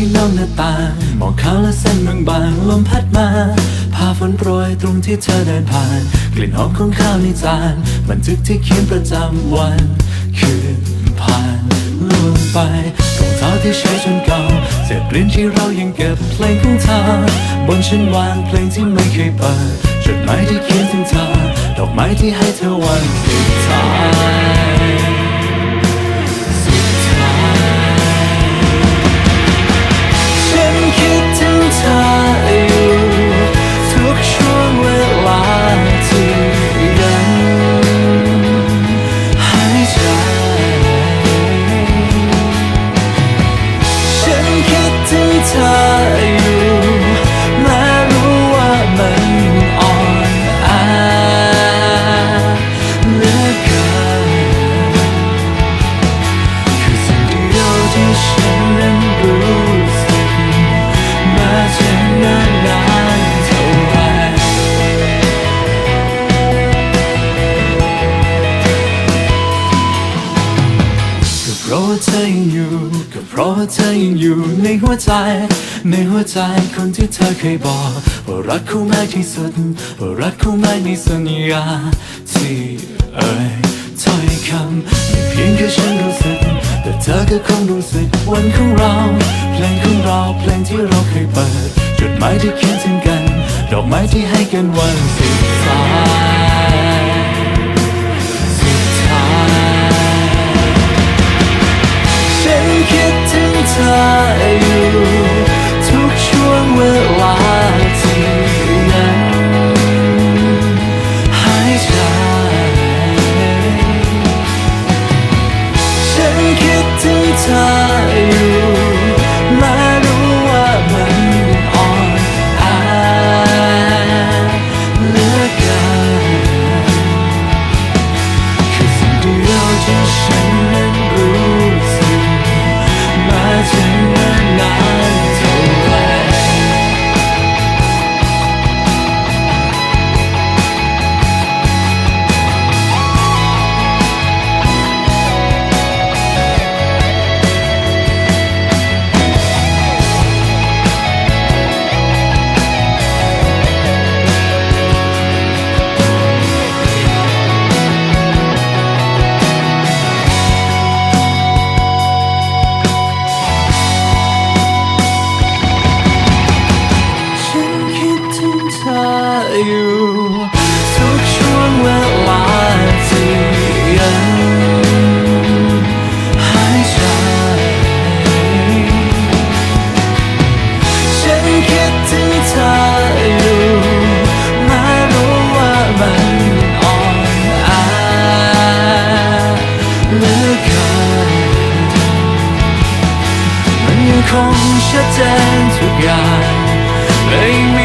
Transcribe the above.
ที่นอกหน้าต่างมองขาวและเส้นบางๆลมพัดมาพาฝนโปรยตรงที่เธอเดินผ่าน กลิ่นหอมของข้าวในจานบันทึกที่เขียนประจำวัน คืนผ่านล่วงไปรองเท้าที่ใช้จนเก่าเศษปลิ้นที่เรายังเก็บเพลงของเธอบนชั้นวางเพลงที่ไม่เคยเปิดจดหมายที่เขียนถึงเธอดอกไม้ที่ให้เธอวันสุดท้าย ด เพราะว่าเธอยังอยู่ก็เพราะว่าเธอยังอยู่ในหัวใจ ในหัวใจคนที่เธอเคยบอกว่ารักเขามากที่สุดว่ารักเขามากในสัญญาที่เอ่ยถ้อยคำไม่เพียงแค่ฉันรู้สึกแต่เธอก็คงรู้สึกวันของเรา เพลงของเราเพลงที่เราเคยเปิดจดหมายที่เขียนถึงกัน ดอกไม้ที่ให้กันวันสุดท้าย เธออยู่แม้รู้ว่ามันอ่อนแอเหลือเกินคือสิ่งเดียวที่ ชัดเจนทุกอย่าง